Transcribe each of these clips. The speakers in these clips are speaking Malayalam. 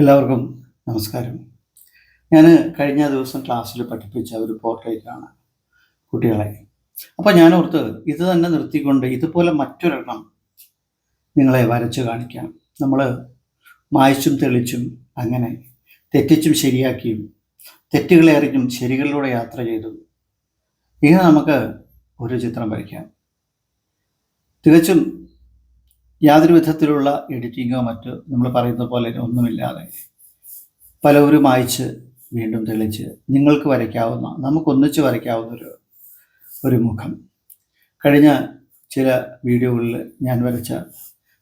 എല്ലാവർക്കും നമസ്കാരം. ഞാൻ കഴിഞ്ഞ ദിവസം ക്ലാസ്സിൽ പഠിപ്പിച്ച ഒരു പോർട്രേറ്റാണ് കുട്ടികളെ. അപ്പോൾ ഞാൻ ഓർത്ത് ഇത് തന്നെ നിർത്തിക്കൊണ്ട് ഇതുപോലെ മറ്റൊരെണ്ണം നിങ്ങളെ വരച്ച് കാണിക്കാം. നമ്മൾ മായ്ച്ചും തെളിച്ചും അങ്ങനെ തെറ്റിച്ചും ശരിയാക്കിയും തെറ്റുകളെ അറിഞ്ഞും ശരികളിലൂടെ യാത്ര ചെയ്തു ഇങ്ങനെ നമുക്ക് ഒരു ചിത്രം വരയ്ക്കാം. തികച്ചും യാതൊരു വിധത്തിലുള്ള എഡിറ്റിങ്ങോ മറ്റോ നമ്മൾ പറയുന്ന പോലെ ഒന്നുമില്ലാതെ പലവരും മായ്ച്ച് വീണ്ടും തെളിച്ച് നിങ്ങൾക്ക് വരയ്ക്കാവുന്ന നമുക്കൊന്നിച്ച് വരയ്ക്കാവുന്ന ഒരു ഒരു മുഖം. കഴിഞ്ഞ ചില വീഡിയോകളിൽ ഞാൻ വരച്ച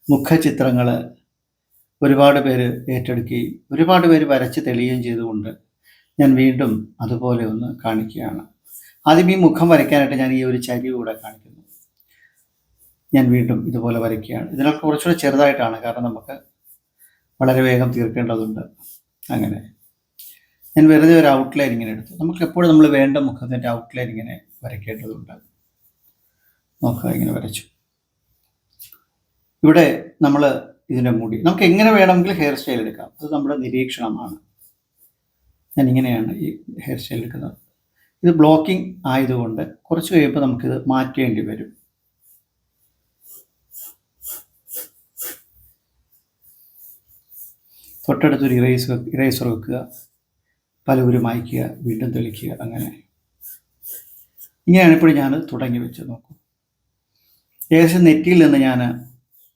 മുഖചിത്രങ്ങൾ ഒരുപാട് പേര് ഏറ്റെടുക്കുകയും ഒരുപാട് പേര് വരച്ച് തെളിയുകയും ചെയ്തുകൊണ്ട് ഞാൻ വീണ്ടും അതുപോലെ ഒന്ന് കാണിക്കുകയാണ്. ആദ്യം ഈ മുഖം വരയ്ക്കാനായിട്ട് ഞാൻ ഈ ഒരു ചരി കൂടെ കാണിക്കുന്നു. ഞാൻ വീണ്ടും ഇതുപോലെ വരയ്ക്കുകയാണ്. ഇതിനൊക്കെ കുറച്ചുകൂടെ ചെറുതായിട്ടാണ്. കാരണം നമുക്ക് വളരെ വേഗം തീർക്കേണ്ടതുണ്ട്. അങ്ങനെ. ഞാൻ വെറുതെ ഒരു ഔട്ട്ലൈൻ ഇങ്ങനെ എടുത്തു. നമുക്ക് എപ്പോഴും നമ്മൾ വേണ്ട മുഖത്തിന്റെ ഔട്ട്ലൈൻ ഇങ്ങനെ വരയ്ക്കേണ്ടതുണ്ട്. നോക്കുക ഇങ്ങനെ വരച്ചു. ഇവിടെ നമ്മൾ ഇതിന്റെ മുടി നമുക്ക് എങ്ങനെ വേണമെങ്കിൽ ഹെയർ സ്റ്റൈൽ എടുക്കാം. അത് നമ്മുടെ നിരീക്ഷണമാണ്. ഞാൻ ഇങ്ങനെയാണ് ഈ ഹെയർ സ്റ്റൈൽ എടുക്കുന്നത്. ഇത് ബ്ലോക്കിംഗ് ആയതുകൊണ്ട് കുറച്ച് കഴിയുമ്പോൾ നമുക്കിത് മാറ്റേണ്ടി വരും. തൊട്ടടുത്തൊരു ഇറേസ് ഇറേസർ വെക്കുക പലവരും മായ്ക്കുക വീണ്ടും തെളിക്കുക അങ്ങനെ. ഇങ്ങനെയാണ് ഇപ്പോൾ ഞാൻ തുടങ്ങി വെച്ച് നോക്കും. ഏകദേശം നെറ്റിയിൽ നിന്ന് ഞാൻ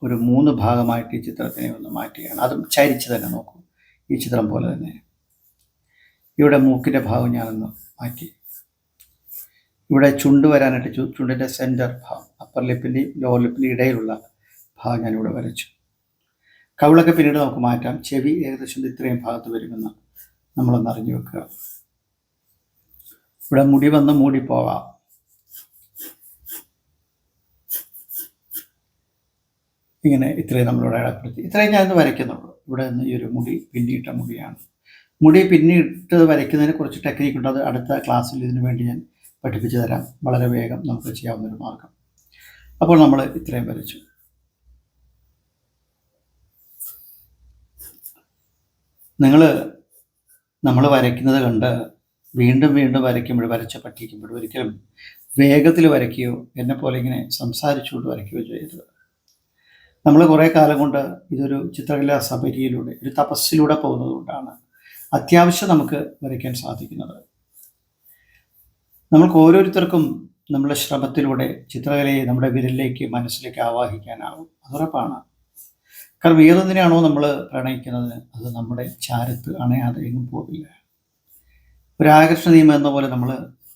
ഒരു മൂന്ന് ഭാഗമായിട്ട് ഈ ചിത്രത്തിനെ ഒന്ന് മാറ്റുകയാണ്. അതും ചരിച്ച് തന്നെ നോക്കും. ഈ ചിത്രം പോലെ തന്നെ. ഇവിടെ മൂക്കിന്റെ ഭാഗം ഞാനൊന്ന് മാറ്റി. ഇവിടെ ചുണ്ട് വരാനായിട്ട് ചുണ്ടിന്റെ സെന്റർ ഭാഗം അപ്പർ ലിപ്പിന്റെയും ലോവർ ലിപ്പിന്റെയും ഇടയിലുള്ള ഭാഗം ഞാനിവിടെ വരച്ചു. കവിളൊക്കെ പിന്നീട് നമുക്ക് മാറ്റാം. ചെവി ഏകദേശം ഇത്രയും ഭാഗത്ത് വരുമെന്ന് നമ്മളൊന്ന് അറിഞ്ഞു വെക്കുക. ഇവിടെ മുടി വന്ന് മൂടിപ്പോവാം ഇങ്ങനെ ഇത്രയും നമ്മളിവിടെ അടപ്പെടുത്തി. ഇത്രയും ഞാനിന്ന് വരയ്ക്കുന്നുള്ളൂ. ഇവിടെ നിന്ന് ഈ ഒരു മുടി പിന്നിയിട്ട മുടിയാണ്. മുടി പിന്നിട്ട് വരയ്ക്കുന്നതിന് കുറച്ച് ടെക്നിക്ക് ഉണ്ട്. അത് അടുത്ത ക്ലാസ്സിൽ ഇതിനു വേണ്ടി ഞാൻ പഠിപ്പിച്ചു തരാം. വളരെ വേഗം നമുക്ക് ചെയ്യാവുന്നൊരു മാർഗം. അപ്പോൾ നമ്മൾ ഇത്രയും വരച്ചു. നിങ്ങൾ നമ്മൾ വരയ്ക്കുന്നത് കണ്ട് വീണ്ടും വീണ്ടും വരയ്ക്കുമ്പോൾ വരച്ച പഠിക്കുമ്പോൾ ഒരിക്കലും വേഗത്തിൽ വരയ്ക്കുകയോ എന്നെ പോലെ ഇങ്ങനെ സംസാരിച്ചുകൊണ്ട് വരയ്ക്കുകയോ ചെയ്യരുത്. നമ്മൾ കുറേ കാലം കൊണ്ട് ഇതൊരു ചിത്രകലാ സബരിയിലൂടെ ഒരു തപസ്സിലൂടെ പോകുന്നതുകൊണ്ടാണ് അത്യാവശ്യം നമുക്ക് വരയ്ക്കാൻ സാധിക്കുന്നത്. നമുക്ക് ഓരോരുത്തർക്കും നമ്മുടെ ശ്രമത്തിലൂടെ ചിത്രകലയെ നമ്മുടെ വിരലിലേക്ക് മനസ്സിലേക്ക് ആവാഹിക്കാനാവും. അതുറപ്പാണ് കാരണം ഏതൊന്നിനാണോ നമ്മൾ പ്രണയിക്കുന്നത് അത് നമ്മുടെ ചാരത്ത് അണയാതെ എങ്ങും പോകില്ല ആകർഷണ നിയമം എന്ന പോലെ നമ്മൾ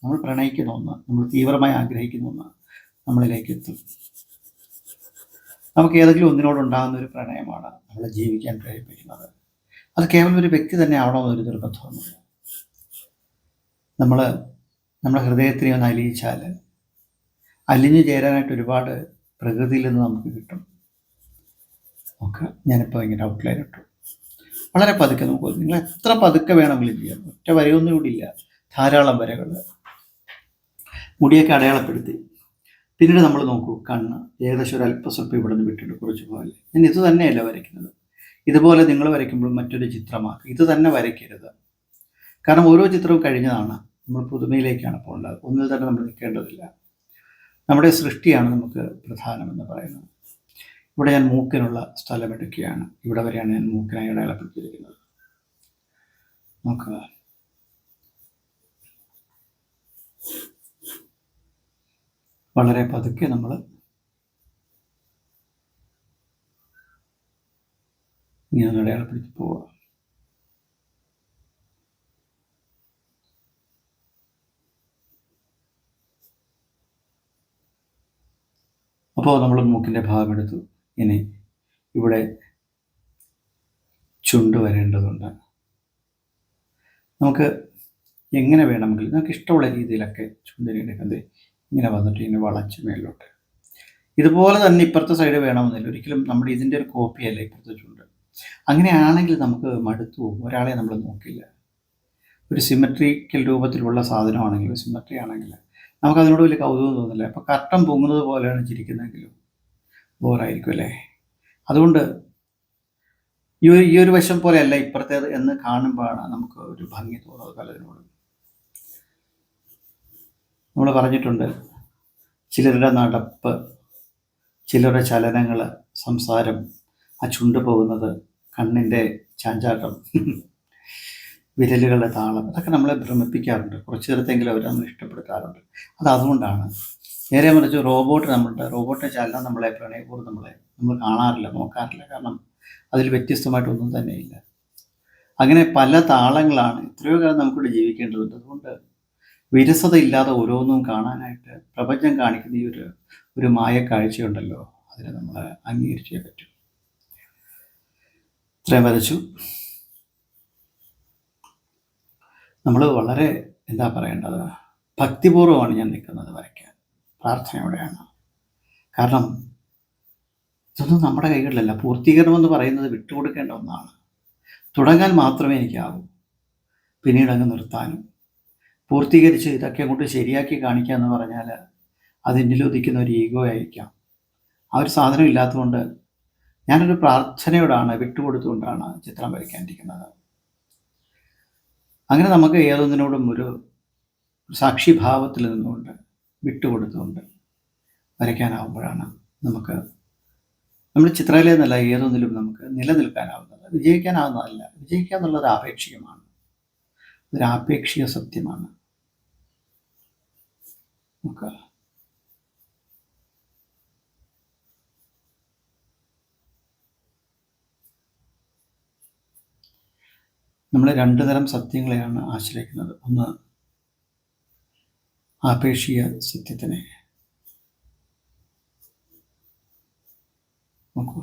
നമ്മൾ പ്രണയിക്കുന്ന ഒന്ന് നമ്മൾ തീവ്രമായി ആഗ്രഹിക്കുന്ന ഒന്ന് നമ്മളിലേക്ക് എത്തും. നമുക്ക് ഏതെങ്കിലും ഒന്നിനോടുണ്ടാകുന്ന ഒരു പ്രണയമാണ് നമ്മളെ ജീവിക്കാൻ പ്രേരിപ്പിക്കുന്നത്. അത് കേവലം ഒരു വ്യക്തി തന്നെ ആവണമെന്നൊരു നിർബന്ധമൊന്നുമില്ല. നമ്മൾ നമ്മുടെ ഹൃദയത്തിനെ ഒന്ന് അലിയിച്ചാൽ അലിഞ്ഞു ചേരാനായിട്ട് ഒരുപാട് പ്രകൃതിയിൽ നിന്ന് നമുക്ക് കിട്ടും. ഒക്കെ ഞാനിപ്പോൾ ഇങ്ങനെ ഔട്ട്ലൈൻ ഇട്ടു. വളരെ പതുക്കെ നമുക്ക് നിങ്ങൾ എത്ര പതുക്കെ വേണമെങ്കിലും ചെയ്യാം. ഒറ്റ വരയൊന്നും കൂടി ഇല്ല. ധാരാളം വരകൾ മുടിയൊക്കെ അടയാളപ്പെടുത്തി. പിന്നീട് നമ്മൾ നോക്കൂ കണ്ണ് ഏകദേശം ഒരു അല്പസ്വല്പം ഇവിടെ നിന്ന് വിട്ടിട്ട് കുറച്ച് പോലെ. ഞാൻ ഇത് തന്നെയല്ല വരയ്ക്കുന്നത്. ഇതുപോലെ നിങ്ങൾ വരയ്ക്കുമ്പോൾ മറ്റൊരു ചിത്രമാക്കുക. ഇത് തന്നെ വരയ്ക്കരുത്. കാരണം ഓരോ ചിത്രവും കഴിഞ്ഞതാണ്. നമ്മൾ പുതുമയിലേക്കാണ് പോകേണ്ടത്. ഒന്നിൽ തന്നെ നമ്മൾ നിൽക്കേണ്ടതില്ല. നമ്മുടെ സൃഷ്ടിയാണ് നമുക്ക് പ്രധാനമെന്ന് പറയുന്നത്. ഇവിടെ ഞാൻ മൂക്കിനുള്ള സ്ഥലം എടുക്കുകയാണ്. ഇവിടെ വരെയാണ് ഞാൻ മൂക്കിനായി അടയാളപ്പെടുത്തിയിരിക്കുന്നത്. നോക്കുക. വളരെ പതുക്കെ നമ്മൾ ഇങ്ങനെ അടയാളപ്പെടുത്തി പോവുക. അപ്പോൾ നമ്മൾ മൂക്കിന്റെ ഭാഗം എടുത്തു. ഇനി ഇവിടെ ചുണ്ട് വരേണ്ടതുണ്ട്. നമുക്ക് എങ്ങനെ വേണമെങ്കിൽ നമുക്ക് ഇഷ്ടമുള്ള രീതിയിലൊക്കെ ചുണ്ടിനെ എടുക്കുന്നത് ഇങ്ങനെ വന്നിട്ട് ഇങ്ങനെ വളച്ച് മേലോട്ട്. ഇതുപോലെ തന്നെ ഇപ്പുറത്തെ സൈഡ് വേണമെന്നില്ല. ഒരിക്കലും നമ്മുടെ ഇതിന്റെ ഒരു കോപ്പിയല്ല ഇപ്പുറത്തെ ചുണ്ട്. അങ്ങനെയാണെങ്കിൽ നമുക്ക് മടുത്തു പോകും. ഒരാളെ നമ്മൾ നോക്കില്ല. ഒരു സിമെട്രിക്കൽ രൂപത്തിലുള്ള സാധനമാണെങ്കിൽ സിമെട്രി ആണെങ്കിൽ നമുക്കതിനോട് വലിയ കൗതുകം തോന്നില്ല. അപ്പോൾ കർട്ടൻ പൊങ്ങുന്നത് പോലെയാണ് ചിരിക്കുന്നതെങ്കിലും ബോറായിരിക്കും അല്ലേ? അതുകൊണ്ട് ഈ ഈ ഒരു വശം പോലെയല്ല ഇപ്പുറത്തേത് എന്ന് കാണുമ്പോഴാണ് നമുക്ക് ഒരു ഭംഗി തോന്നുന്നത് പലതിനോട് നമ്മൾ പറഞ്ഞിട്ടുണ്ട് ചിലരുടെ നടപ്പ് ചിലരുടെ ചലനങ്ങൾ സംസാരം ആ ചുണ്ട് പോകുന്നത് കണ്ണിന്റെ ചാഞ്ചാട്ടം വിരലുകളുടെ താളം അതൊക്കെ നമ്മളെ ഭ്രമിപ്പിക്കാറുണ്ട്. കുറച്ച് നേരത്തെങ്കിലും അവർ നമ്മൾ ഇഷ്ടപ്പെടുത്താറുണ്ട്. അത് അതുകൊണ്ടാണ് നേരെ മറിച്ച് റോബോട്ട് നമ്മളുടെ റോബോട്ടിന്റെ ചലനം നമ്മളെ പ്രണയപൂർവം നമ്മളെ നമ്മൾ കാണാറില്ല നോക്കാറില്ല. കാരണം അതിൽ വ്യത്യസ്തമായിട്ടൊന്നും ഇല്ല. അങ്ങനെ പല താളങ്ങളാണ് എത്രയോ കാലം നമുക്കിവിടെ ജീവിക്കേണ്ടതുണ്ട്. അതുകൊണ്ട് വിരസത ഇല്ലാതെ ഓരോന്നും കാണാനായിട്ട് പ്രപഞ്ചം കാണിക്കുന്ന ഈ ഒരു ഒരു മായ കാഴ്ചയുണ്ടല്ലോ. അതിനെ നമ്മൾ അംഗീകരിച്ചേ പറ്റൂ. ഇത്രയും വരച്ചു. നമ്മൾ വളരെ എന്താ പറയേണ്ടത്? ഭക്തിപൂർവമാണ് ഞാൻ നിൽക്കുന്നത് വരയ്ക്കാൻ. പ്രാർത്ഥനയോടെയാണ്. കാരണം ഇതൊന്നും നമ്മുടെ കൈകളിലല്ല. പൂർത്തീകരണം എന്ന് പറയുന്നത് വിട്ടുകൊടുക്കേണ്ട ഒന്നാണ്. തുടങ്ങാൻ മാത്രമേ എനിക്കാവൂ. പിന്നീട് അങ്ങ് നിർത്താനും. പൂർത്തീകരിച്ച് ഇതൊക്കെ അങ്ങോട്ട് ശരിയാക്കി കാണിക്കുക എന്ന് പറഞ്ഞാൽ അതിന്റെ ഒരു ഈഗോ ആയിരിക്കാം. ആ ഒരു സാധനം ഇല്ലാത്തതുകൊണ്ട് ഞാനൊരു പ്രാർത്ഥനയോടാണ് വിട്ടുകൊടുത്തുകൊണ്ടാണ് ചിത്രം വരയ്ക്കാനിരിക്കുന്നത്. അങ്ങനെ നമുക്ക് ഏതൊന്നിനോടും ഒരു സാക്ഷിഭാവത്തിൽ നിന്നുകൊണ്ട് വിട്ടുകൊടുത്തുകൊണ്ട് വരയ്ക്കാനാവുമ്പോഴാണ് നമുക്ക് നമ്മൾ ചിത്രകല എന്നല്ല ഏതൊന്നിലും നമുക്ക് നിലനിൽക്കാനാവുന്നത്. വിജയിക്കാനാവുന്നതല്ല. വിജയിക്കുക എന്നുള്ളത് ആപേക്ഷികമാണ്. ഒരാപേക്ഷിക സത്യമാണ്. നമുക്ക് നമ്മൾ രണ്ട് തരം സത്യങ്ങളെയാണ് ആശ്രയിക്കുന്നത്. ഒന്ന് ആപേക്ഷിക സത്യത്തിനെ. നോക്കൂ.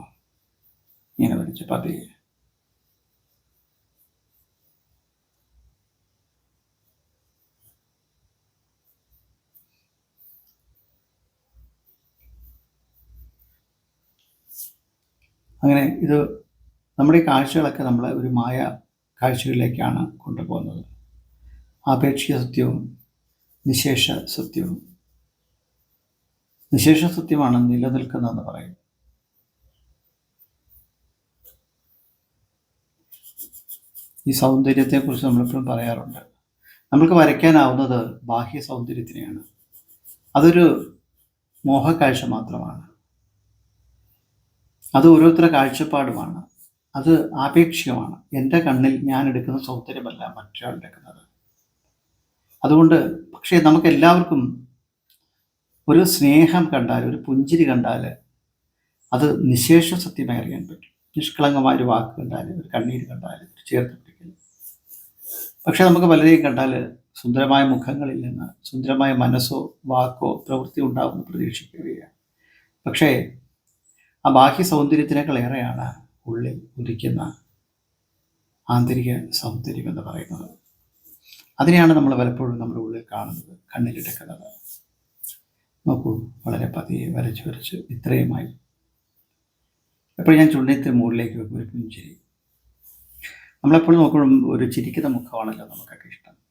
ഇങ്ങനെ വരച്ച പതിയെ അങ്ങനെ ഇത് നമ്മുടെ ഈ കാഴ്ചകളൊക്കെ നമ്മളെ ഒരു മായ കാഴ്ചകളിലേക്കാണ് കൊണ്ടുപോകുന്നത്. ആപേക്ഷിക സത്യവും നിശേഷ സത്യവും നിശേഷ സത്യമാണ് നിലനിൽക്കുന്നതെന്ന് പറയും ഈ സൗന്ദര്യത്തെക്കുറിച്ച് നമ്മളെപ്പോഴും പറയാറുണ്ട്. നമ്മൾക്ക് വരയ്ക്കാനാവുന്നത് ബാഹ്യ സൗന്ദര്യത്തിനെയാണ്. അതൊരു മോഹക്കാഴ്ച മാത്രമാണ്. അത് ഓരോരുത്തരുടെ കാഴ്ചപ്പാടുമാണ്. അത് ആപേക്ഷികമാണ്. എന്റെ കണ്ണിൽ ഞാൻ എടുക്കുന്ന സൗന്ദര്യമല്ല മറ്റൊരാൾ എടുക്കുന്നത്. അതുകൊണ്ട് പക്ഷേ നമുക്ക് എല്ലാവർക്കും ഒരു സ്നേഹം കണ്ടാൽ ഒരു പുഞ്ചിരി കണ്ടാൽ അത് നിശേഷ സത്യമായി അറിയാൻ പറ്റും. നിഷ്കളങ്കമായ ഒരു വാക്ക് കണ്ടാൽ ഒരു കണ്ണീര് കണ്ടാൽ ഒരു ചേർത്ത് പിടിക്കൽ. പക്ഷേ നമുക്ക് പലരെയും കണ്ടാൽ സുന്ദരമായ മുഖങ്ങളിൽ നിന്ന് സുന്ദരമായ മനസ്സോ വാക്കോ പ്രവൃത്തി ഉണ്ടാകുമെന്ന് പ്രതീക്ഷിക്കുകയാണ്. പക്ഷേ ആ ബാഹ്യ സൗന്ദര്യത്തിനേക്കാൾ ഏറെയാണ് ഉള്ളിൽ ഉദിക്കുന്ന ആന്തരിക സൗന്ദര്യം എന്ന് പറയുന്നത്. അതിനെയാണ് നമ്മൾ പലപ്പോഴും നമ്മുടെ ഉള്ളിൽ കാണുന്നത്. കണ്ണിലെടുക്കുന്നത് നോക്കൂ വളരെ പതിയെ വരച്ച് വരച്ച് ഇത്രയുമായി. എപ്പോഴും ഞാൻ ചുണ്ടത്തിന് മുകളിലേക്ക് വെക്കും ഒരു പുഞ്ചിരി. നമ്മളെപ്പോഴും നോക്കുമ്പോഴും ഒരു ചിരിക്കുന്ന മുഖമാണല്ലോ നമുക്കൊക്കെ ഇഷ്ടം.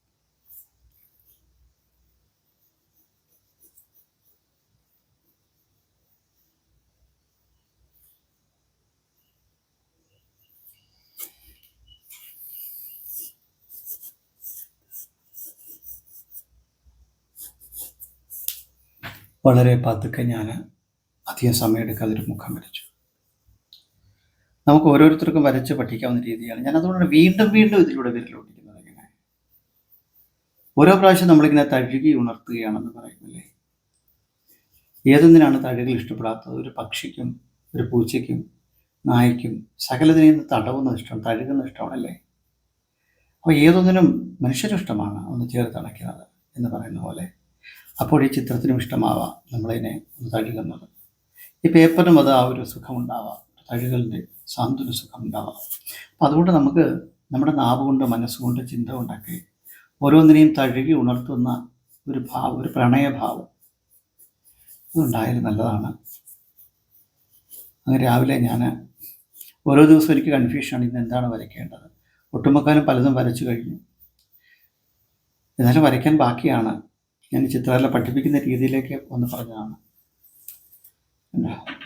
വളരെ പതുക്കെ ഞാൻ അധികം സമയമെടുക്കാതെ ഒരു മുഖം വരച്ചു. നമുക്ക് ഓരോരുത്തർക്കും വരച്ച് പഠിക്കാവുന്ന രീതിയാണ്. ഞാൻ അതുകൊണ്ട് വീണ്ടും വീണ്ടും ഇതിലൂടെ വിരലോട്ടിക്കുന്നത് ഇങ്ങനെ. ഓരോ പ്രാവശ്യം നമ്മളിങ്ങനെ തഴുകി ഉണർത്തുകയാണെന്ന് പറയുന്നില്ലേ? ഏതൊന്നിനാണ് തഴുകൽ ഇഷ്ടപ്പെടാത്തത്? ഒരു പക്ഷിക്കും ഒരു പൂച്ചയ്ക്കും നായ്ക്കും സകലതിനെയും തടവുന്ന ഇഷ്ടം തഴുകുന്ന ഇഷ്ടമാണല്ലേ? അപ്പോൾ ഏതൊന്നിനും മനുഷ്യരിഷ്ടമാണ് ഒന്ന് ചേർത്ത് അണയ്ക്കുന്നത് എന്ന് പറയുന്ന പോലെ. അപ്പോൾ ഈ ചിത്രത്തിനും ഇഷ്ടമാവാം നമ്മളതിനെ ഒന്ന് തഴുകുന്നത് ഈ പേപ്പറിനും അത് ആ ഒരു സുഖമുണ്ടാവാം തഴുകലിന്റെ സാന്ത്വന സുഖമുണ്ടാവാം. അപ്പം അതുകൊണ്ട് നമുക്ക് നമ്മുടെ നാവ് കൊണ്ട് മനസ്സുകൊണ്ട് ചിന്ത കൊണ്ടൊക്കെ ഓരോന്നിനെയും തഴുകി ഉണർത്തുന്ന ഒരു ഭാവം ഒരു പ്രണയഭാവം അതുണ്ടായാലും നല്ലതാണ്. അങ്ങനെ രാവിലെ ഞാൻ ഓരോ ദിവസവും എനിക്ക് കൺഫ്യൂഷനാണ് ഇന്ന് എന്താണ് വരയ്ക്കേണ്ടത്. ഒട്ടുമുക്കാലും പലതും വരച്ചു കഴിഞ്ഞു. എന്നാലും വരയ്ക്കാൻ ബാക്കിയാണ്. ഞാൻ ചിത്രകല പഠിപ്പിക്കുന്ന രീതിയിലേക്ക് ഒന്ന് പറഞ്ഞതാണ്.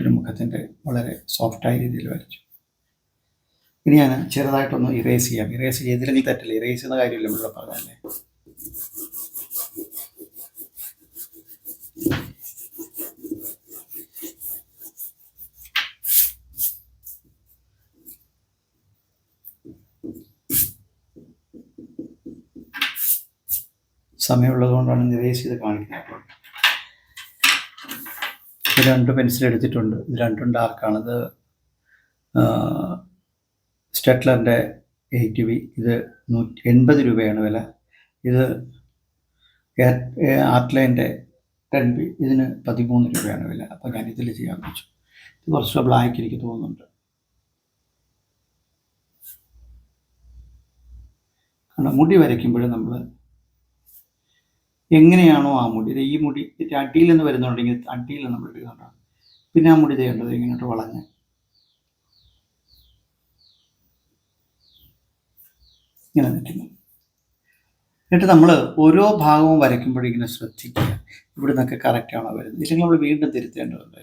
ഒരു മുഖത്തിന്റെ വളരെ സോഫ്റ്റായ രീതിയിൽ വരച്ചു. ഇനി ഞാൻ ചെറുതായിട്ടൊന്ന് ഇറേസ് ചെയ്യാം. ഇറേസ് ചെയ്തില്ലെങ്കിൽ തെറ്റില്ല? ഇറേസ് ചെയ്യുന്ന കാര്യമില്ല ഇവിടെ പറഞ്ഞല്ലേ? സമയമുള്ളത് കൊണ്ടാണ് ഇറേസ് ചെയ്ത് കാണിക്കുന്നത്. ഇത് രണ്ട് പെൻസിൽ എടുത്തിട്ടുണ്ട്. ഇത് രണ്ടും ഡാർക്കാണ് ഇത് സ്റ്റെറ്റ്ലറിന്റെ എയ്റ്റ് ബി ഇത് നൂറ്റി എൺപത് രൂപയാണ് വില. ഇത് ആർട്ട്ലൈന്റെ ടെൻ ബി ഇതിന് പതിമൂന്ന് രൂപയാണ് വില. അപ്പോൾ ഞാൻ ഇതിൽ ചെയ്യാൻ വെച്ചു. ഇത് കുറച്ച് ബ്ലാക്ക് എനിക്ക് തോന്നുന്നുണ്ട്. കാരണം മുടി വരയ്ക്കുമ്പോഴും നമ്മൾ എങ്ങനെയാണോ ആ മുടി? ഈ മുടി അടിയിൽ നിന്ന് വരുന്നുണ്ടെങ്കിൽ അടിയിൽ നമ്മൾ ഇടുന്നുണ്ടാകും പിന്നെ ആ മുടി ചെയ്യേണ്ടത് ഇങ്ങോട്ട് വളഞ്ഞ്. ഇങ്ങനെ നിൽക്കുന്നു. എന്നിട്ട് നമ്മൾ ഓരോ ഭാഗവും വരയ്ക്കുമ്പോഴും ഇങ്ങനെ ശ്രദ്ധിക്കുക. ഇവിടെ നിന്നൊക്കെ കറക്റ്റാണോ വരുന്നത്? ഇല്ലെങ്കിൽ നമ്മൾ വീണ്ടും തിരുത്തേണ്ടതുണ്ട്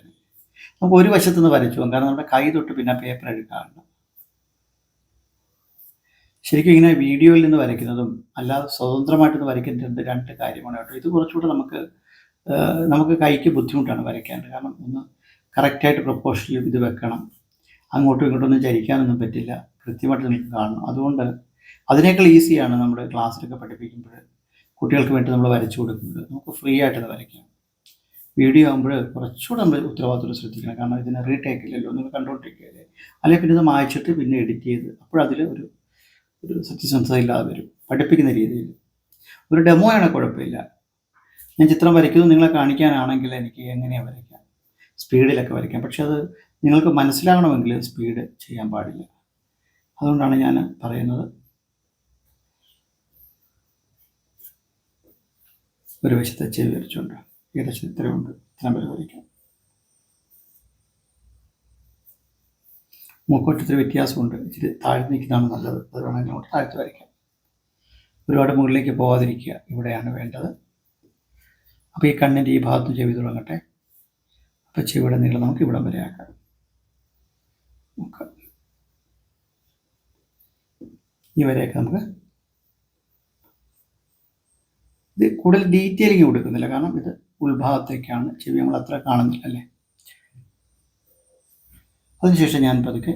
നമുക്ക് ഒരു വശത്ത് നിന്ന് വരച്ചു കാരണം നമ്മുടെ കൈ തൊട്ട് പിന്നെ പേപ്പർ എടുക്കാറുണ്ട് ശരിക്കും ഇങ്ങനെ വീഡിയോയിൽ നിന്ന് വരയ്ക്കുന്നതും അല്ലാതെ സ്വതന്ത്രമായിട്ട് നിന്ന് വരയ്ക്കുന്നത് രണ്ട് കാര്യമാണ് കേട്ടോ. ഇത് കുറച്ചുകൂടെ നമുക്ക് നമുക്ക് കൈക്ക് ബുദ്ധിമുട്ടാണ് വരയ്ക്കാണ്ട്. കാരണം ഒന്ന് കറക്റ്റായിട്ട് പ്രൊപ്പോഷനിൽ ഇത് വെക്കണം. അങ്ങോട്ടും ഇങ്ങോട്ടൊന്നും ചരിക്കാനൊന്നും പറ്റില്ല. കൃത്യമായിട്ട് നിങ്ങൾക്ക് കാണണം. അതുകൊണ്ട് അതിനേക്കാൾ ഈസിയാണ് നമ്മൾ ക്ലാസ്സിലൊക്കെ പഠിപ്പിക്കുമ്പോൾ കുട്ടികൾക്ക് വേണ്ടി നമ്മൾ വരച്ചു കൊടുക്കുന്നത്. നമുക്ക് ഫ്രീ ആയിട്ട് വരയ്ക്കാം. വീഡിയോ ആകുമ്പോൾ കുറച്ചുകൂടെ നമ്മൾ ഉത്തരവാദിത്വം ശ്രദ്ധിക്കണം. കാരണം ഇതിനെ റീടേക്ക് ഇല്ലല്ലോ. നിങ്ങൾ കണ്ടുകൊണ്ടിരിക്കുകയല്ലേ? അല്ലെങ്കിൽ പിന്നെ ഇത് മായ്ച്ചിട്ട് പിന്നെ എഡിറ്റ് ചെയ്ത് അപ്പോഴതിൽ ഒരു ഒരു സത്യസന്ധത ഇല്ലാതെ വരും. പഠിപ്പിക്കുന്ന രീതിയിൽ. ഒരു ഡെമോ കുഴപ്പമില്ല. ഞാൻ ചിത്രം വരയ്ക്കുന്നത് നിങ്ങളെ കാണിക്കാനാണെങ്കിൽ എനിക്ക് എങ്ങനെയാണ് വരയ്ക്കാം സ്പീഡിലൊക്കെ വരയ്ക്കാം പക്ഷെ അത് നിങ്ങൾക്ക് മനസ്സിലാകണമെങ്കിൽ സ്പീഡ് ചെയ്യാൻ പാടില്ല. അതുകൊണ്ടാണ് ഞാൻ പറയുന്നത്. ഒരു വശത്തെ ചെവി വരച്ചുകൊണ്ട് ഏകദേശം ഇത്രയുണ്ട്. ഇത്രയും വരെ വരയ്ക്കാം. മൂക്കോട്ട് വ്യത്യാസമുണ്ട്. ഇച്ചിരി താഴ്ത്തി നിൽക്കുന്നതാണ് നല്ലത്. അത് വേണമെങ്കിൽ അങ്ങോട്ട് താഴ്ത്തി വരയ്ക്കാം ഒരുപാട് മുകളിലേക്ക് പോകാതിരിക്കുക ഇവിടെയാണ് വേണ്ടത്. അപ്പോൾ ഈ കണ്ണിന്റെ ഈ ഭാഗത്ത് ചെവി തുടങ്ങട്ടെ. അപ്പോൾ ചെവിയുടെ നീളം നമുക്ക് ഇവിടം വരെ ആക്കാം. ഈ വരെയൊക്കെ നമുക്ക് ഇത് കൂടുതൽ ഡീറ്റെയിലിംഗ് കൊടുക്കുന്നില്ല. കാരണം ഇത് ഉൾഭാഗത്തേക്കാണ്. ചെവി നമ്മൾ അത്ര കാണുന്നില്ല അല്ലേ? അതിനുശേഷം ഞാൻ പതുക്കെ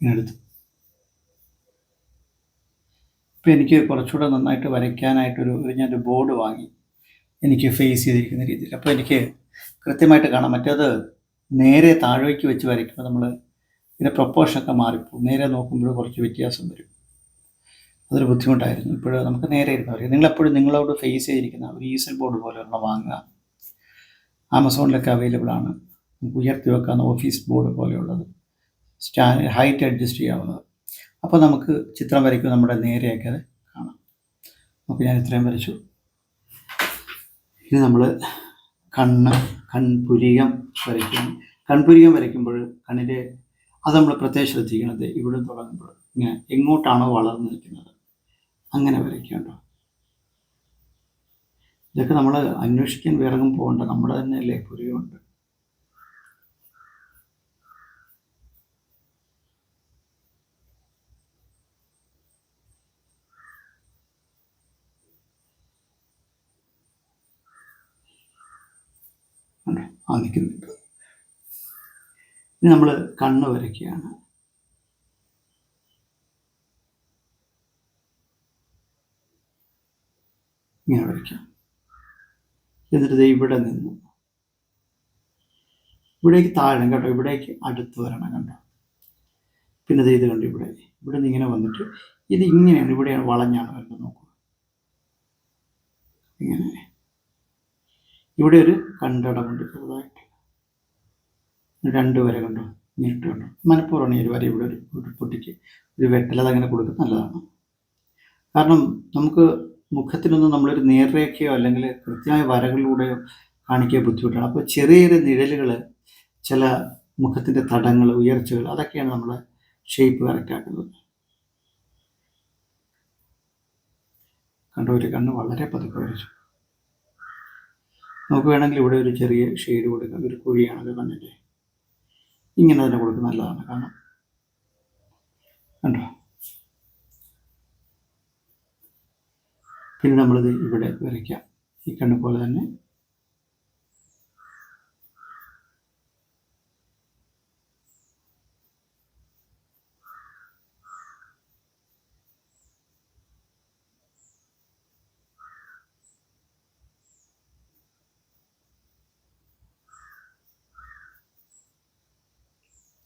എടുത്തു. ഇപ്പം എനിക്ക് കുറച്ചുകൂടെ നന്നായിട്ട് വരയ്ക്കാനായിട്ടൊരു ഒരു ഞാനൊരു ബോർഡ് വാങ്ങി എനിക്ക് ഫേസ് ചെയ്തിരിക്കുന്ന രീതിയിൽ. അപ്പോൾ എനിക്ക് കൃത്യമായിട്ട് കാണാം മറ്റേത് നേരെ താഴേക്ക് വെച്ച് വരയ്ക്കുമ്പോൾ നമ്മൾ ഇതിന്റെ പ്രൊപ്പോഷനൊക്കെ മാറിപ്പോകും. നേരെ നോക്കുമ്പോൾ കുറച്ച് വ്യത്യാസം വരും. അതൊരു ബുദ്ധിമുട്ടായിരുന്നു. ഇപ്പോഴും നമുക്ക് നേരെ ഇരുന്ന് പറയാം. നിങ്ങളെപ്പോഴും നിങ്ങളോട് ഫേസ് ചെയ്തിരിക്കുന്ന ഒരു ഈസൽ ബോർഡ് പോലെ ഒരെണ്ണം വാങ്ങുക. ആമസോണിലൊക്കെ അവൈലബിൾ ആണ്. നമുക്ക് ഉയർത്തി വെക്കാവുന്ന ഓഫീസ് ബോർഡ് പോലെയുള്ളത്. സ്റ്റാൻ ഹൈറ്റ് അഡ്ജസ്റ്റ് ചെയ്യാവുന്നത്. അപ്പോൾ നമുക്ക് ചിത്രം വരയ്ക്കും നമ്മുടെ നേരെയൊക്കെ അത് കാണാം. അപ്പോൾ ഞാൻ ഇത്രയും വരച്ചു. ഇനി നമ്മൾ കണ്ണ് കൺപുരികം വരയ്ക്കും. കൺപുരികം വരയ്ക്കുമ്പോൾ കണ്ണിന്റെ അത് നമ്മൾ പ്രത്യേകം ശ്രദ്ധിക്കണത് ഇവിടെ തുടങ്ങുമ്പോൾ ഇങ്ങനെ എങ്ങോട്ടാണോ വളർന്നു നിൽക്കുന്നത്. അങ്ങനെ വരയ്ക്കേണ്ടോ ഇതൊക്കെ നമ്മൾ അന്വേഷിക്കാൻ വിറങ്ങും പോകണ്ട. നമ്മുടെ തന്നെ അല്ലേ പുരിയുണ്ട്? ആ നിൽക്കുന്നുണ്ട് ഇനി നമ്മൾ കണ്ണ് വരയ്ക്കുകയാണ്. ഇങ്ങനെ വരയ്ക്കാം. എന്നിട്ട് ഇവിടെ നിന്ന്. ഇവിടേക്ക് താഴണം കേട്ടോ ഇവിടേക്ക് അടുത്ത് വരണം കണ്ടോ? പിന്നെ ഇത് കണ്ടു ഇവിടെ? ഇവിടെ നിന്ന് ഇങ്ങനെ വന്നിട്ട് ഇത് ഇങ്ങനെയാണ്. ഇവിടെയാണ് വളഞ്ഞാണ് വരുന്നത്. നോക്കൂ. ഇങ്ങനെ. ഇവിടെ ഒരു കണ്ടടമുണ്ട് ചെറുതായിട്ട്. രണ്ട് വര കണ്ടോ? ഞെട്ട് കണ്ടോ? മനഃപൂർവമാണ് ഈ ഒരു വര ഇവിടെ ഒരു പൊട്ടിക്ക് ഒരു വെട്ടലത് അങ്ങനെ കൊടുക്കുന്നത് നല്ലതാണ്. കാരണം നമുക്ക് മുഖത്തിനൊന്നും നമ്മളൊരു നേർരേഖയോ അല്ലെങ്കിൽ കൃത്യമായ വരകളിലൂടെയോ കാണിക്കാൻ ബുദ്ധിമുട്ടാണ്. അപ്പോൾ ചെറിയ ചെറിയ നിഴലുകൾ ചില മുഖത്തിന്റെ തടങ്ങൾ ഉയർച്ചകൾ അതൊക്കെയാണ് നമ്മൾ ഷേപ്പ് കറക്റ്റ് ആക്കുന്നത്. കണ്ടോ ഒരു കണ്ണ് വളരെ പതുക്കെ വരച്ചു. നമുക്ക് വേണമെങ്കിൽ ഇവിടെ ഒരു ചെറിയ ഷെയ്ഡ് കൊടുക്കാം. ഒരു കുഴിയാണത് കണ്ണിന്റെ ഇങ്ങനെ തന്നെ കൊടുക്കുന്നത് നല്ലതാണ്. കാരണം കണ്ടോ? പിന്നെ നമ്മളിത് ഇവിടെ വരയ്ക്കാം. ഈ കണ്ണ് പോലെ തന്നെ.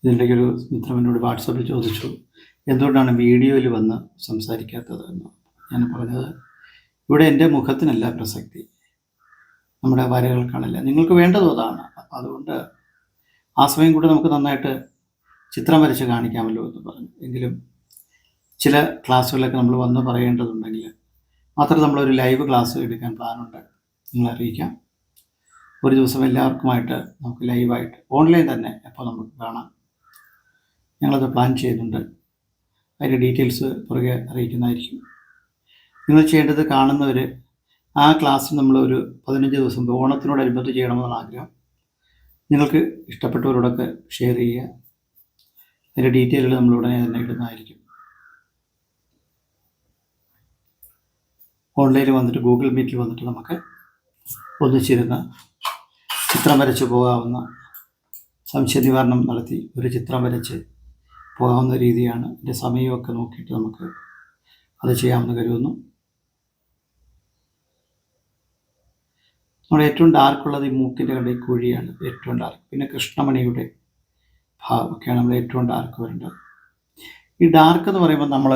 ഇതിന്റെ ഒരു മിത്രം എന്നോട് വാട്സപ്പിൽ ചോദിച്ചു എന്തുകൊണ്ടാണ് വീഡിയോയിൽ വന്ന് സംസാരിക്കാത്തത് എന്ന് ഞാൻ പറഞ്ഞത് ഇവിടെ എന്റെ മുഖത്തിനല്ല പ്രസക്തി. നമ്മുടെ വരകൾക്കാണല്ല. നിങ്ങൾക്ക് വേണ്ടത് അതാണ്. അപ്പം അതുകൊണ്ട് ആ സമയം കൂടെ നമുക്ക് നന്നായിട്ട് ചിത്രം വരച്ച് കാണിക്കാമല്ലോ എന്ന് പറഞ്ഞു. എങ്കിലും ചില ക്ലാസ്സുകളിലൊക്കെ നമ്മൾ വന്ന് പറയേണ്ടതുണ്ടെങ്കിൽ മാത്രം നമ്മളൊരു ലൈവ് ക്ലാസ് എടുക്കാൻ പ്ലാനുണ്ട്. നിങ്ങളെ അറിയിക്കാം. ഒരു ദിവസം എല്ലാവർക്കുമായിട്ട് നമുക്ക് ലൈവായിട്ട് ഓൺലൈൻ തന്നെ അപ്പോൾ നമുക്ക് കാണാം. ഞങ്ങളത് പ്ലാൻ ചെയ്യുന്നുണ്ട് അതിന്റെ ഡീറ്റെയിൽസ് പുറകെ അറിയിക്കുന്നതായിരിക്കും. നിങ്ങൾ ചെയ്യേണ്ടത് കാണുന്നവർ ആ ക്ലാസ് നമ്മൾ ഒരു പതിനഞ്ച് ദിവസം ഓണത്തിനോടനുബന്ധിച്ച് ചെയ്യണമെന്നാണ് ആഗ്രഹം. നിങ്ങൾക്ക് ഇഷ്ടപ്പെട്ടവരോടൊക്കെ ഷെയർ ചെയ്യുക. അതിന്റെ ഡീറ്റെയിലുകൾ നമ്മൾ ഉടനെ തന്നെ ഇടുന്നതായിരിക്കും. ഓൺലൈനിൽ വന്നിട്ട് ഗൂഗിൾ മീറ്റിൽ വന്നിട്ട് നമുക്ക് ഒന്നിച്ചിരുന്ന് ചിത്രം വരച്ച് പോകാവുന്ന സംശയ നിവാരണം നടത്തി ഒരു ചിത്രം വരച്ച് പോകാവുന്ന രീതിയാണ്. എന്റെ സമയമൊക്കെ നോക്കിയിട്ട് നമുക്ക് അത് ചെയ്യാമെന്ന് കരുതുന്നു. നമ്മുടെ ഏറ്റവും ഡാർക്കുള്ളത് ഈ മൂക്കിന്റെ ഈ കുഴിയാണ്. ഏറ്റവും ഡാർക്ക് പിന്നെ കൃഷ്ണമണിയുടെ ഭാവമൊക്കെയാണ് നമ്മൾ ഏറ്റവും ഡാർക്ക് വരേണ്ടത് ഈ ഡാർക്ക് എന്ന് പറയുമ്പോൾ നമ്മൾ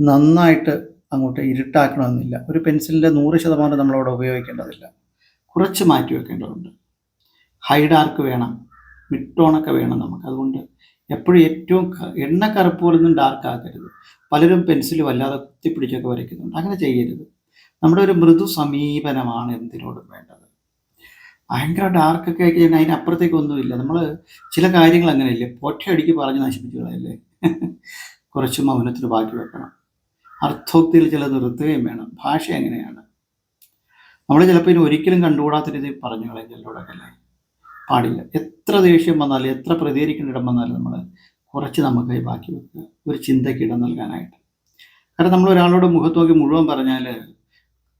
നന്നായിട്ട് അങ്ങോട്ട് ഇരുട്ടാക്കണമെന്നില്ല. ഒരു പെൻസിലിന്റെ നൂറ് ശതമാനം നമ്മളവിടെ ഉപയോഗിക്കേണ്ടതില്ല. കുറച്ച് മാറ്റി വെക്കേണ്ടതുണ്ട്. ഹൈ ഡാർക്ക് വേണം. മിഡ് ടോണൊക്കെ വേണം നമുക്ക്. അതുകൊണ്ട് എപ്പോഴും ഏറ്റവും എണ്ണ കറുപ്പ് പോലൊന്നും ഡാർക്ക് ആക്കരുത്. പലരും പെൻസിൽ വല്ലാതെ കുത്തിപ്പിടിച്ചൊക്കെ വരയ്ക്കുന്നുണ്ട്. അങ്ങനെ ചെയ്യരുത്. നമ്മുടെ ഒരു മൃദു സമീപനമാണ് എന്തിനോടും വേണ്ടത്. ഭയങ്കര ഡാർക്കൊക്കെ ആക്കി കഴിഞ്ഞാൽ അതിനപ്പുറത്തേക്കൊന്നുമില്ല നമ്മൾ ചില കാര്യങ്ങൾ അങ്ങനെയല്ലേ? പൊറ്റയടിക്ക് പറഞ്ഞ് നശിപ്പിച്ചു കളയല്ലേ? കുറച്ച് മൗനത്തിന് ബാക്കി വെക്കണം. അർത്ഥോക്തിയിൽ ചില നിർത്തുകയും വേണം. ഭാഷ എങ്ങനെയാണ്? നമ്മൾ ചിലപ്പോൾ ഇനി ഒരിക്കലും കണ്ടുകൂടാത്ത രീതിയിൽ പറഞ്ഞു കളയും ചിലരോടൊക്കെ അല്ലേ? പാടില്ല. എത്ര ദേഷ്യം വന്നാലും എത്ര പ്രതികരിക്കേണ്ട ഇടം വന്നാലും നമ്മൾ കുറച്ച് നമുക്കായി ബാക്കി വെക്കുക. ഒരു ചിന്തയ്ക്ക് ഇടം നൽകാനായിട്ട്. കാരണം നമ്മൾ ഒരാളോട് മുഖത്തോക്കി മുഴുവൻ പറഞ്ഞാൽ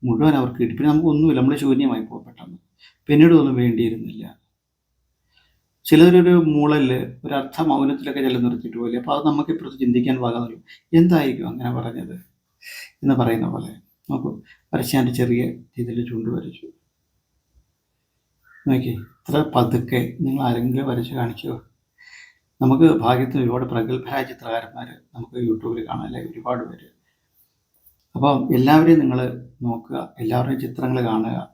മുഴുവൻ അവർക്ക് കിട്ടി. പിന്നെ നമുക്കൊന്നുമില്ല നമ്മൾ ശൂന്യമായി പോകും പെട്ടെന്ന്. പിന്നീട് ഒന്നും വേണ്ടിയിരുന്നില്ല. ചിലരൊരു മൂളൽ ഒരു അർത്ഥ മൗനത്തിലൊക്കെ ചില നിർത്തിയിട്ട് പോലെ അപ്പോൾ അത് നമുക്ക് ഇപ്പുറത്ത് ചിന്തിക്കാൻ വരും എന്തായിരിക്കും അങ്ങനെ പറഞ്ഞത് എന്ന് പറയുന്ന പോലെ. നോക്കൂ. വരച്ചാന്റെ ചെറിയ രീതിയിൽ ചൂണ്ട് വരച്ചു. നോക്കി ഇത്ര പതുക്കെ നിങ്ങൾ ആരെങ്കിലും വരച്ച് കാണിച്ചോ? നമുക്ക് ഭാഗ്യത്തിന് ഒരുപാട് പ്രഗത്ഭരായ ചിത്രകാരന്മാർ നമുക്ക് യൂട്യൂബിൽ കാണാനല്ലേ ഒരുപാട് പേര്. അപ്പം എല്ലാവരെയും നിങ്ങൾ നോക്കുക എല്ലാവരുടെയും ചിത്രങ്ങൾ കാണുക.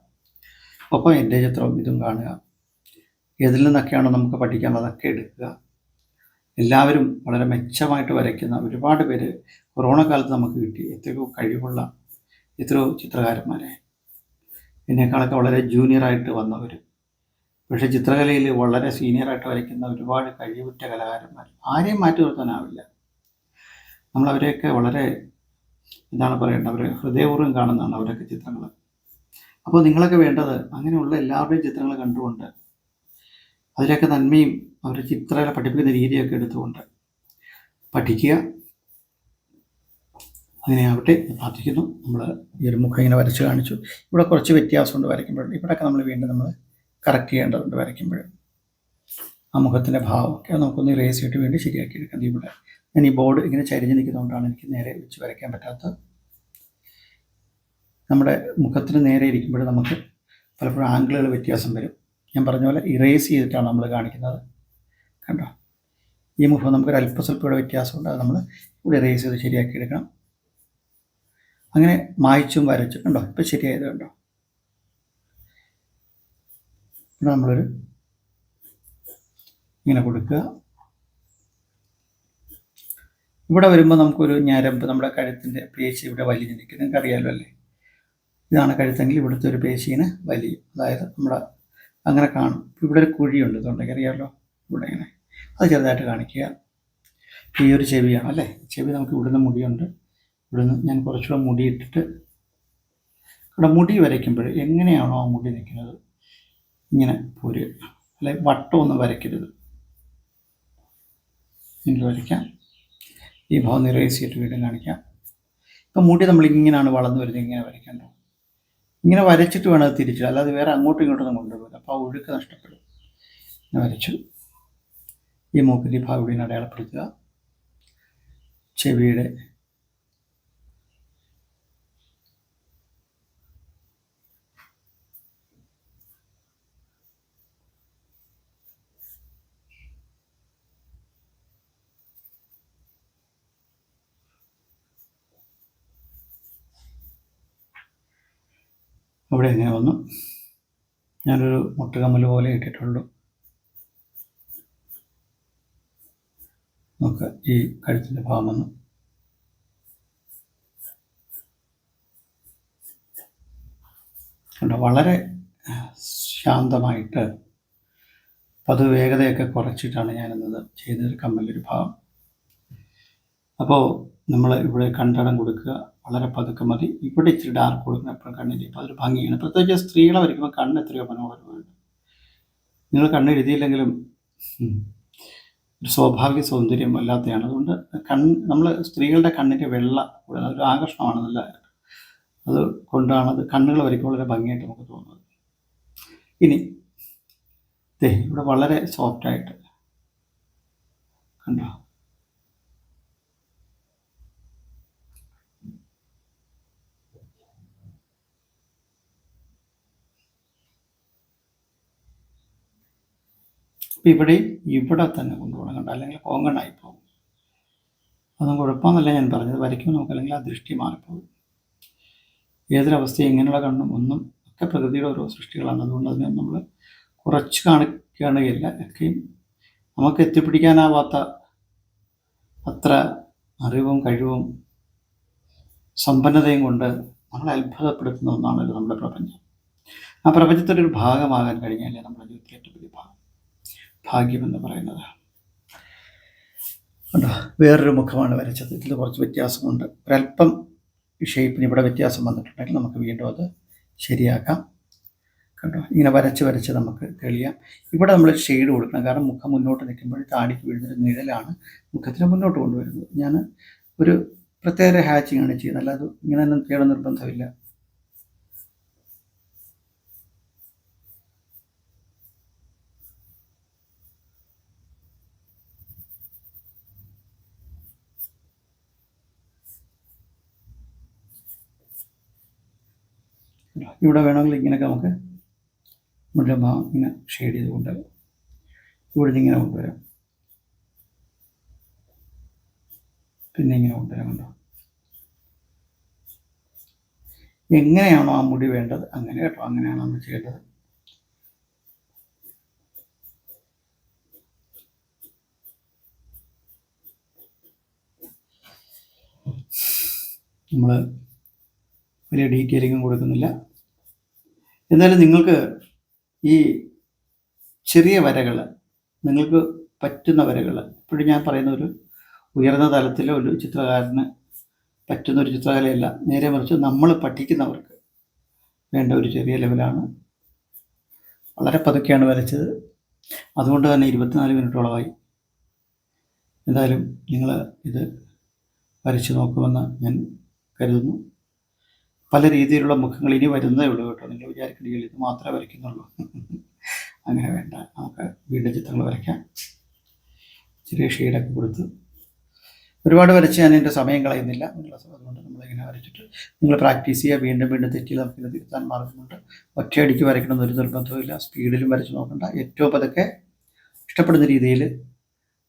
ഒപ്പം എന്റെ ചിത്രവും ഇതും കാണുക. ഏതിൽ നിന്നൊക്കെയാണ് നമുക്ക് പഠിക്കാൻ അതൊക്കെ എടുക്കുക. എല്ലാവരും വളരെ മെച്ചമായിട്ട് വരയ്ക്കുന്ന ഒരുപാട് പേര് കൊറോണ കാലത്ത് നമുക്ക് കിട്ടി. എത്രയോ കഴിവുള്ള എത്രയോ ചിത്രകാരന്മാരെ. എന്നെക്കാളൊക്കെ വളരെ ജൂനിയറായിട്ട് വന്നവർ പക്ഷേ ചിത്രകലയിൽ വളരെ സീനിയറായിട്ട് വരയ്ക്കുന്ന ഒരുപാട് കഴിവുറ്റ കലാകാരന്മാർ ആരെയും മാറ്റി നിർത്താനാവില്ല. നമ്മളവരെയൊക്കെ വളരെ എന്താണ് പറയേണ്ടത്? അവർ ഹൃദയപൂർവം കാണുന്നതാണ് അവരൊക്കെ ചിത്രങ്ങൾ. അപ്പോൾ നിങ്ങളൊക്കെ വേണ്ടത് അങ്ങനെയുള്ള എല്ലാവരുടെയും ചിത്രങ്ങൾ കണ്ടുകൊണ്ട് അതിലൊക്കെ നന്മയും അവരുടെ ചിത്രകല പഠിപ്പിക്കുന്ന രീതിയൊക്കെ എടുത്തുകൊണ്ട് പഠിക്കുക. അങ്ങനെയാവട്ടെ പ്രാർത്ഥിക്കുന്നു. നമ്മൾ ഈ ഒരു മുഖം ഇങ്ങനെ വരച്ച് കാണിച്ചു. ഇവിടെ കുറച്ച് വ്യത്യാസമുണ്ട് വരയ്ക്കുമ്പോൾ. ഇവിടെയൊക്കെ നമ്മൾ വീണ്ടും നമ്മൾ കറക്റ്റ് ചെയ്യേണ്ടതുണ്ട് വരയ്ക്കുമ്പോൾ. ആ മുഖത്തിന്റെ ഭാവമൊക്കെ നമുക്കൊന്ന് ഇറേസ് ചെയ്തിട്ട് വേണ്ടി ശരിയാക്കി എടുക്കാം. ഇവിടെ ഞാൻ ഈ ബോർഡ് ഇങ്ങനെ ചരിഞ്ഞ് നിൽക്കുന്നതുകൊണ്ടാണ് എനിക്ക് നേരെ വെച്ച് വരയ്ക്കാൻ പറ്റാത്തത്. നമ്മുടെ മുഖത്തിന് നേരെ ഇരിക്കുമ്പോൾ നമുക്ക് പലപ്പോഴും ആംഗിളുകൾ വ്യത്യാസം വരും. ഞാൻ പറഞ്ഞ പോലെ ഇറേസ് ചെയ്തിട്ടാണ് നമ്മൾ കാണിക്കുന്നത്. കണ്ടോ? ഈ മുഖം നമുക്കൊരു അല്പസ്വല്പയുടെ വ്യത്യാസമുണ്ട്. അത് നമ്മൾ ഇവിടെ ഇറേസ് ചെയ്ത് ശരിയാക്കി എടുക്കണം. അങ്ങനെ മായ്ച്ചും വരച്ചും. കണ്ടോ? ഇപ്പം ശരിയായത് കണ്ടോ? ഇവിടെ നമ്മളൊരു ഇങ്ങനെ കൊടുക്കുക. ഇവിടെ വരുമ്പോൾ നമുക്കൊരു ഞരമ്പ് നമ്മുടെ കഴുത്തിന്റെ പേശി ഇവിടെ വലിഞ്ഞ് നിൽക്കും. നിങ്ങൾക്ക് അറിയാമല്ലോ അല്ലേ? ഇതാണ് കഴുത്തെങ്കിൽ ഇവിടുത്തെ ഒരു പേശീനെ വലിയും. അതായത് നമ്മുടെ അങ്ങനെ കാണും. ഇവിടെ ഒരു കുഴിയുണ്ട് ഇതുണ്ടെങ്കിൽ അറിയാമല്ലോ ഇവിടെ ഇങ്ങനെ. അത് ചെറുതായിട്ട് കാണിക്കുക. ഈ ഒരു ചെവിയാണ് അല്ലേ? ചെവി നമുക്ക് ഇവിടുന്ന് മുടിയുണ്ട്. ഇവിടുന്ന് ഞാൻ കുറച്ചുകൂടെ മുടി ഇട്ടിട്ട് ഇവിടെ മുടി വരയ്ക്കുമ്പോൾ എങ്ങനെയാണോ ആ മുടി നിൽക്കുന്നത് ഇങ്ങനെ പോരുക. അല്ലെ? വട്ടമൊന്നും വരയ്ക്കരുത്. ഇങ്ങനെ വരയ്ക്കാം. ഈ ഭാവം നിറേസ് ചെയ്തിട്ട് വീണ്ടും കാണിക്കാം. ഇപ്പം മുടി നമ്മൾ ഇങ്ങനെയാണ് വളർന്നു വരുന്നത് ഇങ്ങനെ വരയ്ക്കേണ്ടത് ഇങ്ങനെ വരച്ചിട്ട് വേണം അത് തിരിച്ചിടുക അല്ലാതെ വേറെ അങ്ങോട്ടും ഇങ്ങോട്ടൊന്നും കൊണ്ടുപോകില്ല അപ്പോൾ ആ ഒഴുക്ക് നഷ്ടപ്പെടും. ഇങ്ങനെ വരച്ചു. ഈ മൂക്കിന്റെ ഭാഗം അടയാളപ്പെടുത്തുക. ചെവിയുടെ അവിടെ ഇങ്ങനെ വന്നു. ഞാനൊരു മുട്ടുകമ്മൽ പോലെ ഇട്ടിട്ടുള്ളൂ. നമുക്ക് ഈ കഴുത്തിന്റെ ഭാഗം വന്നു. വളരെ ശാന്തമായിട്ട് പത് വേഗതയൊക്കെ കുറച്ചിട്ടാണ് ഞാനിന്നത് ചെയ്തൊരു കമ്മലൊരു ഭാഗം. അപ്പോൾ നമ്മൾ ഇവിടെ കണ്ടടം കൊടുക്കുക. വളരെ പതുക്കെ മതി. ഇവിടെ ഇച്ചിരി ഡാർക്ക് കൊടുക്കുന്ന എപ്പോഴും കണ്ണിന്റെ അപ്പോൾ അതൊരു ഭംഗിയാണ്. പ്രത്യേകിച്ച് സ്ത്രീകളെ വരയ്ക്കുമ്പോൾ കണ്ണ് എത്രയോ മനോഹരമാണ്. നിങ്ങൾ കണ്ണ് എഴുതിയില്ലെങ്കിലും ഒരു സ്വാഭാവിക സൗന്ദര്യം അല്ലാത്തതാണ് അതുകൊണ്ട് കണ്ണ് നമ്മൾ സ്ത്രീകളുടെ കണ്ണിന്റെ വെള്ള ഒരു ആകർഷണമാണ് നല്ല. അത് കൊണ്ടാണ് അത് കണ്ണുകൾ വരയ്ക്കുമ്പോൾ വളരെ ഭംഗിയായിട്ട് നമുക്ക് തോന്നുന്നത്. ഇനി ഇവിടെ വളരെ സോഫ്റ്റായിട്ട് കണ്ടോ? അപ്പം ഇവിടെ ഇവിടെ തന്നെ കൊണ്ടുപോകണം തുടങ്ങണ്ട അല്ലെങ്കിൽ കോങ്കണ്ണായി പോകും. അതൊന്നും കുഴപ്പമെന്നല്ല ഞാൻ പറഞ്ഞത് വരയ്ക്കുമ്പോൾ നമുക്ക് അല്ലെങ്കിൽ ആ ദൃഷ്ടി മാറിപ്പോകും. ഏതൊരവസ്ഥയും ഇങ്ങനെയുള്ള കണ്ണും ഒന്നും ഒക്കെ പ്രകൃതിയുടെ ഓരോ സൃഷ്ടികളാണ്. അതുകൊണ്ട് അതിനെ നമ്മൾ കുറച്ച് കാണിക്കുകയാണെങ്കിൽ ഒക്കെയും നമുക്ക് എത്തിപ്പിടിക്കാനാവാത്ത അത്ര അറിവും കഴിവും സമ്പന്നതയും കൊണ്ട് നമ്മളെ അത്ഭുതപ്പെടുത്തുന്ന ഒന്നാണല്ലോ നമ്മുടെ പ്രപഞ്ചം. ആ പ്രപഞ്ചത്തിന്റെ ഒരു ഭാഗമാകാൻ കഴിഞ്ഞാലേ നമ്മുടെ ജീവിതത്തിലെ ഏറ്റവും വലിയ ഭാഗം. ഭാഗ്യം എന്ന് പറയുന്നത്. കണ്ടോ? വേറൊരു മുഖമാണ് വരച്ചത്. ഇതിൽ കുറച്ച് വ്യത്യാസമുണ്ട്. ഒരല്പം ഷേപ്പിന് ഇവിടെ വ്യത്യാസം വന്നിട്ടുണ്ടെങ്കിൽ നമുക്ക് വീണ്ടും അത് ശരിയാക്കാം. കണ്ടോ? ഇങ്ങനെ വരച്ച് വരച്ച് നമുക്ക് തെളിയാം. ഇവിടെ നമ്മൾ ഷെയ്ഡ് കൊടുക്കണം. കാരണം മുഖം മുന്നോട്ട് നിൽക്കുമ്പോൾ താടിക്ക് വീഴുന്നൊരു നിഴലാണ് മുഖത്തിന് മുന്നോട്ട് കൊണ്ടുവരുന്നത്. ഞാൻ ഒരു പ്രത്യേക ഹാച്ചിങ് ആണ് ചെയ്യുന്നത്. അല്ലാതെ ഇങ്ങനെ തന്നെ നിർബന്ധമില്ല. ഇവിടെ വേണമെങ്കിൽ ഇങ്ങനെയൊക്കെ നമുക്ക് മുഴുവൻ ഭാഗം ഇങ്ങനെ ഷെയ്ഡ് ചെയ്ത് കൊണ്ടുവരാം. ഇവിടെ ഇങ്ങനെ കൊണ്ടുവരാം. പിന്നെ ഇങ്ങനെ കൊണ്ടുവരാം കണ്ടോ? എങ്ങനെയാണോ ആ മുടി വേണ്ടത് അങ്ങനെ കേട്ടോ അങ്ങനെയാണ് നമ്മൾ ചെയ്യേണ്ടത്. നമ്മൾ വലിയ ഡീറ്റെയിലിങ്ങും കൊടുക്കുന്നില്ല. എന്നാലും നിങ്ങൾക്ക് ഈ ചെറിയ വരകൾ നിങ്ങൾക്ക് പറ്റുന്ന വരകൾ ഇപ്പോഴും ഞാൻ പറയുന്ന ഒരു ഉയർന്ന തലത്തിലെ ഒരു ചിത്രകാരന് പറ്റുന്ന ഒരു ചിത്രകലയല്ല നേരെ മറിച്ച് നമ്മൾ പഠിക്കുന്നവർക്ക് വേണ്ട ഒരു ചെറിയ ലെവലാണ്. വളരെ പതുക്കെയാണ് വരച്ചത്. അതുകൊണ്ട് തന്നെ ഇരുപത്തിനാല് മിനിറ്റോളമായി. എന്തായാലും നിങ്ങൾ ഇത് വരച്ച് നോക്കുമെന്ന് ഞാൻ കരുതുന്നു. പല രീതിയിലുള്ള മുഖങ്ങൾ ഇനി വരുന്നതേ ഉള്ളൂ കേട്ടോ. നിങ്ങൾ വിചാരിക്കണമെങ്കിൽ ഇത് മാത്രമേ വരയ്ക്കുന്നുള്ളൂ. അങ്ങനെ വേണ്ട. നമുക്ക് വീണ്ടും ചിത്രങ്ങൾ വരയ്ക്കാം. ചെറിയ ഷെയ്ഡൊക്കെ കൊടുത്ത്. ഒരുപാട് വരച്ച് ഞാൻ എന്റെ സമയം കളയുന്നില്ല. അതുകൊണ്ട് നമ്മളിങ്ങനെ വരച്ചിട്ട് നിങ്ങൾ പ്രാക്ടീസ് ചെയ്യുക. വീണ്ടും വീണ്ടും തെറ്റിൽ നമുക്കിത് തിരുത്താൻ മാർഗമുണ്ട്. ഒറ്റയടിക്ക് വരയ്ക്കണം ഒരു നിർബന്ധവുമില്ല. സ്പീഡിലും വരച്ച് നോക്കണ്ട. ഏറ്റവും പതുക്കെ ഇഷ്ടപ്പെടുന്ന രീതിയിൽ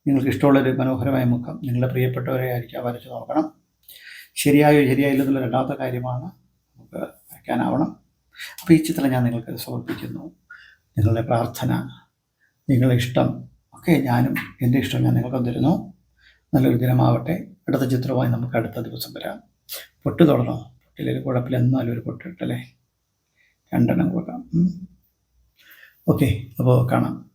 നിങ്ങൾക്ക് ഇഷ്ടമുള്ളൊരു മനോഹരമായ മുഖം നിങ്ങളുടെ പ്രിയപ്പെട്ടവരെ ആയിരിക്കാം വരച്ച് നോക്കണം. ശരിയായോ ശരിയായില്ലെന്നുള്ള രണ്ടാമത്തെ കാര്യമാണ് നമുക്ക് വയ്ക്കാനാവണം. അപ്പോൾ ഈ ചിത്രം ഞാൻ നിങ്ങൾക്ക് സമർപ്പിക്കുന്നു. നിങ്ങളുടെ പ്രാർത്ഥന നിങ്ങളുടെ ഇഷ്ടം ഒക്കെ ഞാനും എന്റെ ഇഷ്ടം ഞാൻ നിങ്ങൾക്ക് തരുന്നു. നല്ലൊരു ദിനമാവട്ടെ. അടുത്ത ചിത്രവുമായി നമുക്ക് അടുത്ത ദിവസം വരാം. പൊട്ട് തൊടണോ പൊട്ടിലൊരു കുഴപ്പമില്ല. എന്നാലും ഒരു പൊട്ടിട്ടല്ലേ രണ്ടെണ്ണം കൊടുക്കാം. ഓക്കെ. അപ്പോൾ കാണാം.